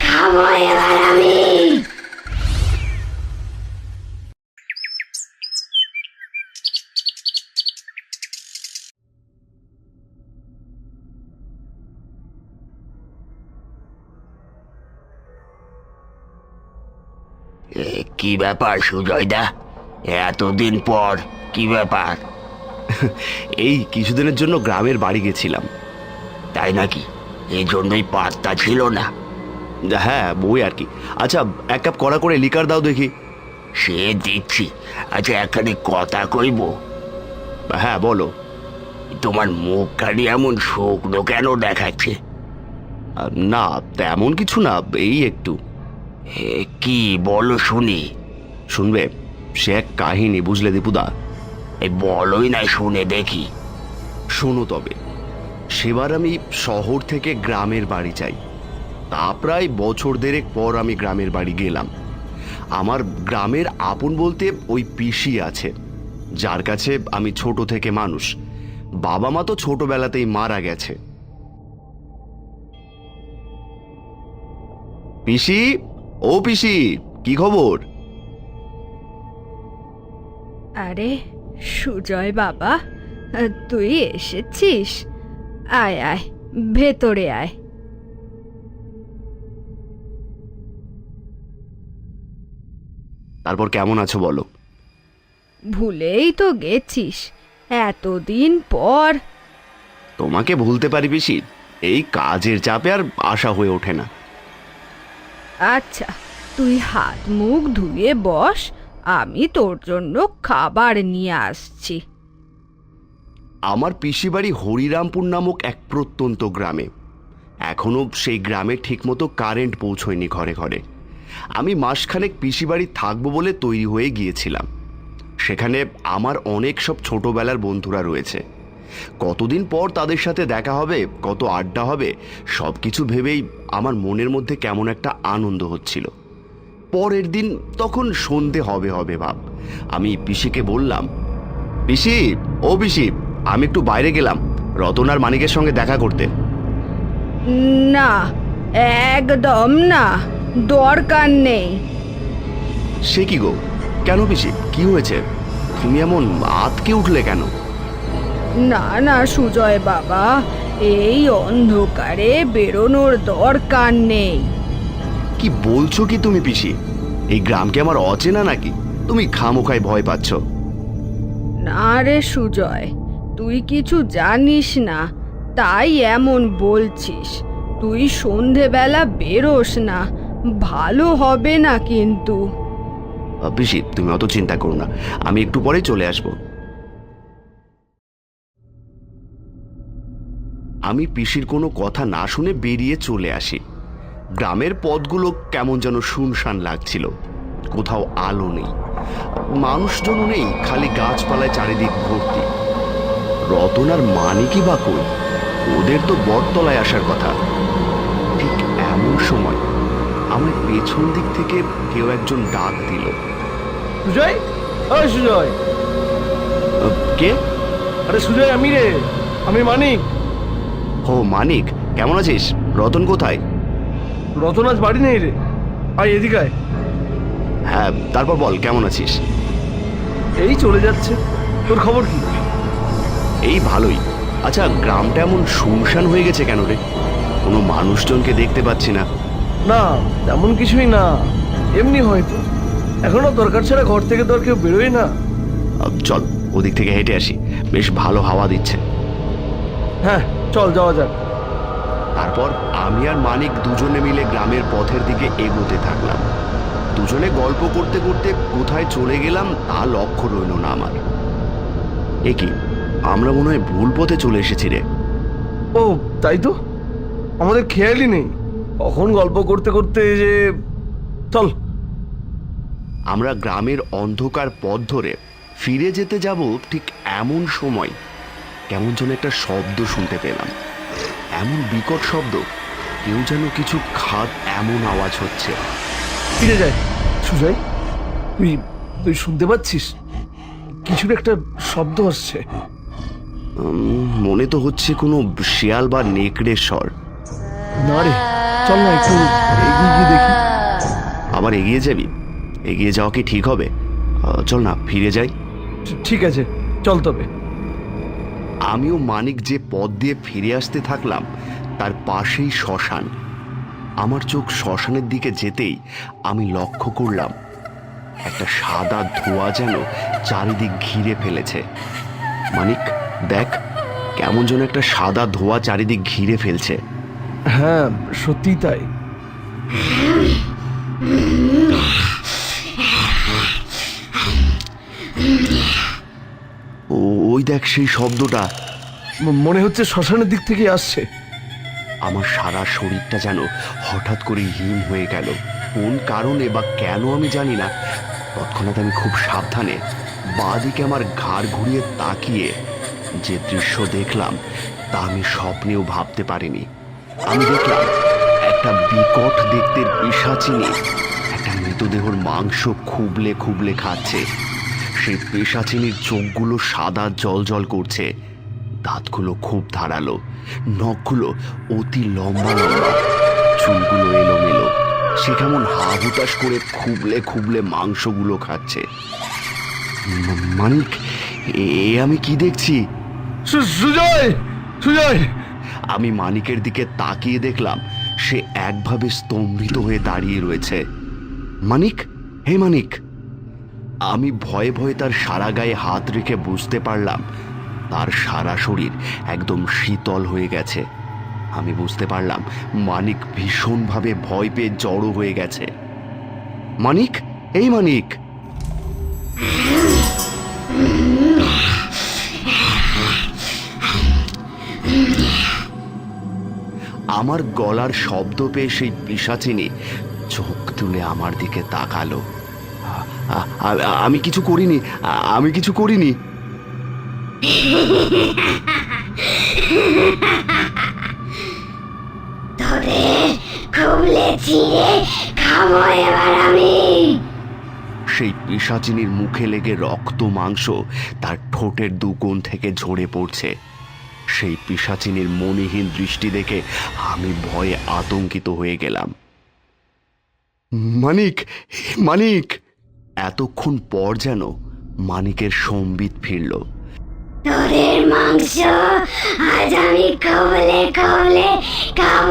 খাব এবার আমি কি ব্যাপার সুজয়দা? এতদিন পর কি ব্যাপার? এই কিছুদিনের জন্য গ্রামের বাড়ি গেছিলাম। তাই নাকি? এই জন্যই পাত্তা ছিল না। হ্যাঁ বই আর কি। আচ্ছা এক কাপ কড়া করে লিকার দাও দেখি। সে দিচ্ছি। আচ্ছা একখানি কথা কইব। হ্যাঁ বলো। তোমার মুখখানি এমন শুকনো কেন দেখাচ্ছে? না, তেমন কিছু না, এই একটু। কি বলো শুনি। শুনবে? সে এক কাহিনী, বুঝলে দীপুদা? এই বলোই না শুনে দেখি। শোনো তবে সেবার আমি শহর থেকে গ্রামের বাড়ি চাই। তা প্রায় বছর দেড়েক পর আমি গ্রামের বাড়ি গেলাম। আমার গ্রামের আপন বলতে ওই পিসি আছে যার কাছে আমি ছোট থেকে মানুষ। বাবা মা তো ছোটবেলাতেই মারা গেছে। পিসি ও পিসি কি খবর? আরে সুজয় বাবা তুই এসেছিস? আয় আয় ভেতরে আয়। তারপর কেমন আছো বলো? ভুলেই তো গেছিস এতদিন পর। তোমাকে ভুলতে পারি পিসি এই কাজের চাপে আর আশা হয়ে ওঠে না। আচ্ছা তুই হাত মুখ ধুয়ে বস আমি তোর জন্য খাবার নিয়ে আসছি। আমার পিসিবাড়ি হরিরামপুর নামক এক প্রত্যন্ত গ্রামে। এখনও সেই গ্রামে ঠিকমতো কারেন্ট পৌঁছয়নি ঘরে ঘরে। আমি মাসখানেক পিসিবাড়ি থাকব বলে তৈরি হয়ে গিয়েছিলাম। সেখানে আমার অনেক সব ছোটবেলার বন্ধুরা রয়েছে। কতদিন পর তাদের সাথে দেখা হবে, কত আড্ডা হবে সব কিছু ভেবেই আমার মনের মধ্যে কেমন একটা আনন্দ হচ্ছিল। পরের দিন তখন সন্ধে হবে হবে ভাব। আমি পিসিকে বললাম পিসি ও পিসি আমি একটু বাইরে গেলাম। রতন আর মানিকের সঙ্গে দেখা করতে। না একদম না দরকার নেই। সে কি গো? কেন পিসি? কি হয়েছে? তুমি এমন আতকে উঠলে কেন? না না সুজয় বাবা এই অন্ধকারে বেরোনোর দরকার নেই। কি বলছো কি তুমি পিসি? এই গ্রামকে আমার অচেনা নাকি? তুমি খামোখায় ভয় পাচ্ছ। না রে সুজয় তুই কিছু জানিস না তাই এমন বলছিস। তুই সন্ধেবেলা বেরোস না ভালো হবে না কিন্তু। পিসি তুমি অত চিন্তা করো না আমি একটু পরে চলে আসব। আমি পিসির কোনো কথা না শুনে বেরিয়ে চলে আসি। গ্রামের পথগুলো কেমন যেন শুনশান লাগছিল। কোথাও আলো নেই। মানুষজনও নেই খালি গাছপালায় চারিদিক ভর্তি। রতন আর মানিকই বা কই? ওদের তো বটতলায় আসার কথা। ঠিক এমন সময় আমার পেছন দিক থেকে কেউ একজন ডাক দিল। সুজয়? সুজয়। কে? আরে সুজয় আমি রে। আমি মানিক। ও মানিক কেমন আছিস? রতন কোথায়? রতন আজ বাড়ি নেই রে। আয় এদিকে আয়। হ্যাঁ তারপর বল কেমন আছিস? এই চলে যাচ্ছে। তোর খবর কি? এই ভালোই। আচ্ছা গ্রামটা এমন শুনশান হয়ে গেছে কেন রে? কোনো মানুষজনকে দেখতে পাচ্ছি না। না তেমন কিছুই না। এমনি হয়তো। এখনও দরকার ছাড়া ঘর থেকে তো আর কেউ বেরোয় না। চল ওদিক থেকে হেঁটে আসি। বেশ ভালো হাওয়া দিচ্ছে। হ্যাঁ চল যাওয়া যাক। তারপর আমি আর মানিক দুজনে মিলে গ্রামের পথের দিকে এগোতে থাকলাম। দুজনে গল্প করতে করতে কোথায় চলে গেলাম তা লক্ষ্য রইল না আমার। এ কি আমরা মনে হয় ভুল পথে চলে এসেছি রে। ও তাই তো? আমাদের খেয়ালই নেই। কখন গল্প করতে করতে যে চল। আমরা গ্রামের অন্ধকার পথ ধরে ফিরে যেতে যাব ঠিক এমন সময় কেমন যেন একটা শব্দ শুনতে পেলাম। এমন বিকট শব্দ কেউ যেন কিছু খাদ এমন আওয়াজ হচ্ছে। ফিরে যায় সুজয়। তুই তুই শুনতে পাচ্ছিস? কিছুর একটা শব্দ আসছে। মনে তো হচ্ছে কোনো শিয়াল বা নেকড়ের স্বর। না রে চল না একটু এগিয়ে গিয়ে দেখি। আবার এগিয়ে যাবি? এগিয়ে যাওয়া কি ঠিক হবে? চল না ফিরে যাই। ঠিক আছে চল তবে। আমিও মানিক যে পথ দিয়ে ফিরে আসতে থাকলাম, তার পাশেই শ্মশান। আমার চোখ শ্মশানের দিকে যেতেই আমি লক্ষ্য করলাম, একটা সাদা ধোঁয়া যেন চারিদিক ঘিরে ফেলেছে। মানিক, দেখ, কেমন যেন একটা সাদা ধোঁয়া চারিদিক ঘিরে ফেলছে। হ্যাঁ সত্যি তাই ও ওই দেখ সেই শব্দটা। মনে হচ্ছে শ্মশানের দিক থেকে আসছে। আমার সারা শরীরটা যেন হঠাৎ করে হিম হয়ে গেল। কোন কারণে বা কেন আমি জানি না। তৎক্ষণাৎ আমি খুব সাবধানে বাঁদিকে আমার ঘাড় ঘুরিয়ে তাকিয়ে যে দৃশ্য দেখলাম তা আমি স্বপ্নেও ভাবতে পারিনি। আমি দেখলাম একটা বিকট দেখতে পিসাচিনি একটা মৃতদেহর মাংস খুবলে খুবলে খাচ্ছে। সেই পেশাচিনির চোখগুলো সাদা জল জল করছে। দাঁতগুলো খুব ধারালো নখগুলো অতি লম্বা লম্বা। চুলগুলো এলোমেলো। সে কেমন হা হুতাশ করে খুবলে খুবলে মাংসগুলো খাচ্ছে। মানিক এ- আমি কি দেখছি? সু- সুজয়! সুজয়! আমি মানিকের দিকে তাকিয়ে দেখলাম সে একভাবে স্তম্ভিত হয়ে দাঁড়িয়ে রয়েছে। মানিক? হে মানিক! আমি ভয়ে ভয়ে তার সারা গায়ে হাত রেখে বুঝতে পারলাম, তার সারা শরীর একদম শীতল হয়ে গেছে। আমি বুঝতে পারলাম, মানিক ভীষণভাবে ভয় পেয়ে জড়ো হয়ে গেছে। মানিক? এই মানিক! আমার গলার শব্দ পেয়ে সেই পিসাচিনি চোখ তুলে আমার দিকে তাকালো। আমি কিছু করিনি আমি কিছু করিনি। তোদের খুবলে ছিঁড়ে খাব এবার আমি। সেই পিসাচিনির মুখে লেগে রক্ত মাংস তার ঠোঁটের দু কোণ থেকে ঝরে পড়ছে। সেই পিসাচিনির মনিহীন দৃষ্টি দেখে আমি ভয়ে আতঙ্কিত হয়ে গেলাম। মানিক মানিক! এতক্ষণ পর যেন মানিকের সম্বিত ফিরল। তোদের মাংস আজ আমি কবলে কবলে খাব।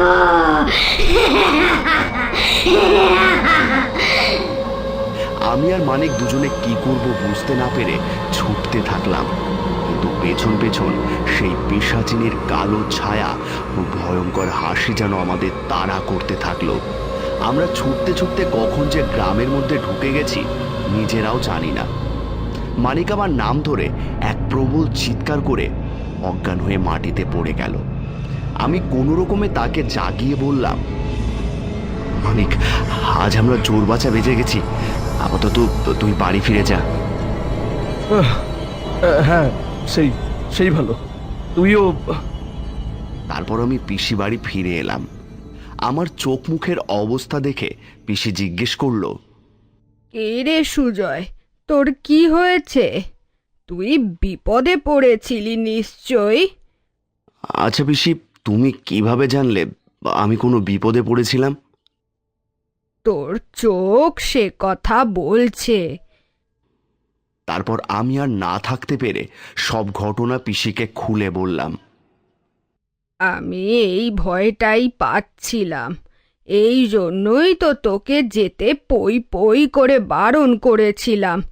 আমি আর মানিক দুজনে কি করব বুঝতে না পেরে ছুটতে থাকলাম। কিন্তু পেছন পেছন সেই পেশাচিনীর কালো ছায়া ও ভয়ঙ্কর হাসি যেন আমাদের তাড়া করতে থাকল। আমরা ছুটতে ছুটতে কখন যে গ্রামের মধ্যে ঢুকে গেছি নিজেরাও জানি না। মানিক আমার নাম ধরে এক প্রবল চিৎকার করে অজ্ঞান হয়ে মাটিতে পড়ে গেল। আমি কোনো রকমে তাকে জাগিয়ে বললাম মানিক আজ আমরা জোর বাঁচা বেঁচে গেছি। আপাতত তুই বাড়ি ফিরে যা। হ্যাঁ সেই সেই ভালো। তুইও তারপর আমি পিসি বাড়ি ফিরে এলাম। আমার চোখ মুখের অবস্থা দেখে পিসি জিজ্ঞেস করল কে রে সুজয়? তোর কি হয়েছে? তুই বিপদে পড়েছিলি নিশ্চয়ই। আচ্ছা পিসি তুমি কীভাবে জানলে? আমি কোনো বিপদে পড়েছিলাম? তোর চোখ সে কথা বলছে। তারপর আমি আর না থাকতে পেরে সব ঘটনা পিসিকে খুলে বললাম। আমি এই ভয়টাই পাচ্ছিলাম। এই জন্যই তো তোকে যেতে পই পই করে বারণ করেছিলাম।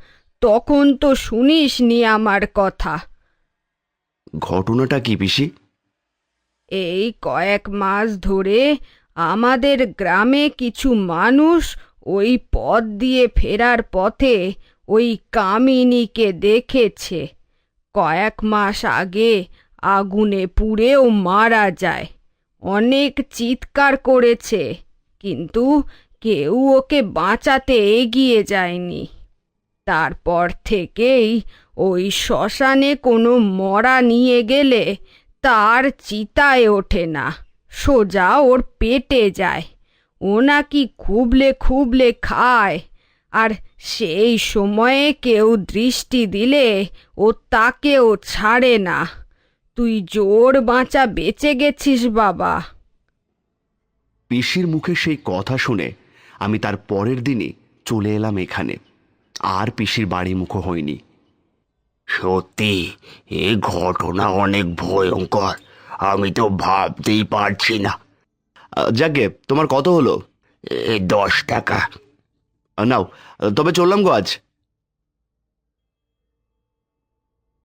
তখন তো শুনিসনি আমার কথা। ঘটনাটা কি পিসি? এই কয়েক মাস ধরে আমাদের গ্রামে কিছু মানুষ ওই পথ দিয়ে ফেরার পথে ওই কামিনীকে দেখেছে। কয়েক মাস আগে আগুনে পুড়েও মারা যায়। অনেক চিৎকার করেছে। কিন্তু কেউ ওকে বাঁচাতে এগিয়ে যায়নি। তারপর থেকেই ওই শ্মশানে কোনো মরা নিয়ে গেলে তার চিতায় ওঠে না, সোজা ওর পেটে যায়। ও নাকি খুবলে খুবলে খায়, আর সেই সময়ে কেউ দৃষ্টি দিলে ও তাকেও ছাড়ে না। তুই জোর বাঁচা বেঁচে গেছিস বাবা। পিসির মুখে সেই কথা শুনে আমি তার পরের দিনই চলে এলাম এখানে। আর পিসির বাড়ি মুখো হয়নি। সত্যি এই ঘটনা অনেক ভয়ঙ্কর। আমি তো ভাবতেই পারছি না। যাকগে তোমার কত হলো? এ দশ টাকা। নাও তবে চললাম গো আজ।